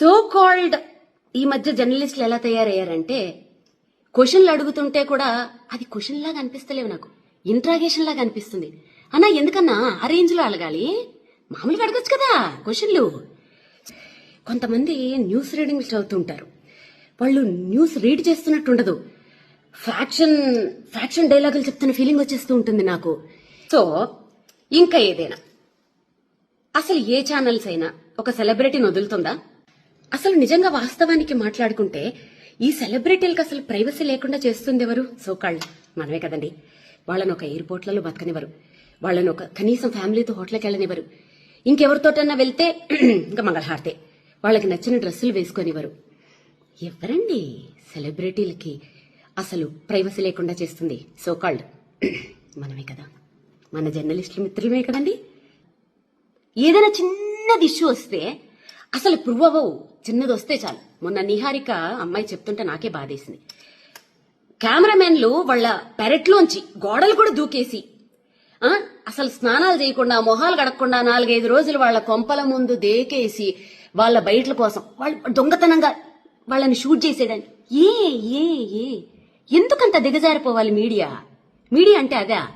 So called ఈ మధ్య జర్నలిస్టులు ఎలా తయారయ్యారంటే క్వశ్చన్లు అడుగుతుంటే కూడా అది క్వశ్చన్ లాగా అనిపిస్తలేవు నాకు. ఇంట్రాగేషన్ లాగా అనిపిస్తుంది. అన్నా ఎందుకన్నా? ఆ రేంజ్లో అడగాలి మామూలుగా అడగచ్చు కదా క్వశ్చన్లు కొంతమంది న్యూస్ రీడింగ్ చదువుతుంటారు వాళ్ళు న్యూస్ రీడ్ చేస్తున్నట్టు ఉండదు. ఫ్యాక్షన్ ఫ్యాక్షన్ డైలాగులు చెప్తున్న ఫీలింగ్ వచ్చేస్తూ ఉంటుంది నాకు. సో ఇంకా ఏదైనా? అసలు ఏ ఛానల్స్ అయినా ఒక సెలబ్రిటీని వదులుతుందా? అసలు నిజంగా వాస్తవానికి మాట్లాడుకుంటే ఈ సెలబ్రిటీలకు అసలు ప్రైవసీ లేకుండా చేస్తుంది ఎవరు సోకాళ్ళు. మనమే కదండి. వాళ్ళని ఒక ఎయిర్పోర్ట్లలో బతకనివ్వరు. వాళ్ళని ఒక కనీసం ఫ్యామిలీతో హోటల్కి వెళ్ళనివ్వరు ఇంకెవరితోటన్నా వెళ్తే ఇంకా మంగళహారతే. వాళ్ళకి నచ్చిన డ్రెస్సులు వేసుకొనివ్వరు. ఎవరండి సెలబ్రిటీలకి అసలు ప్రైవసీ లేకుండా చేస్తుంది? సోకాళ్ళు. మనమే కదా. మన జర్నలిస్టుల మిత్రులమే కదండి. ఏదైనా చిన్నది ఇష్యూ వస్తే అసలు ప్రూవ్ అవ్వవు చిన్నది వస్తే చాలు. మొన్న నిహారిక అమ్మాయి చెప్తుంటే నాకే బాధేసింది. కెమెరామెన్లు వాళ్ళ పెరట్లోంచి గోడలు కూడా దూకేసి అసలు స్నానాలు చేయకుండా మొహాలు గడకుండా నాలుగైదు రోజులు వాళ్ళ కొంపల ముందు దేకేసి వాళ్ళ బయటల కోసం వాళ్ళు దొంగతనంగా వాళ్ళని షూట్ చేసేదాన్ని. ఏ ఏ ఏ. ఎందుకంత దిగజారిపోవాలి మీడియా? మీడియా అంటే అదా?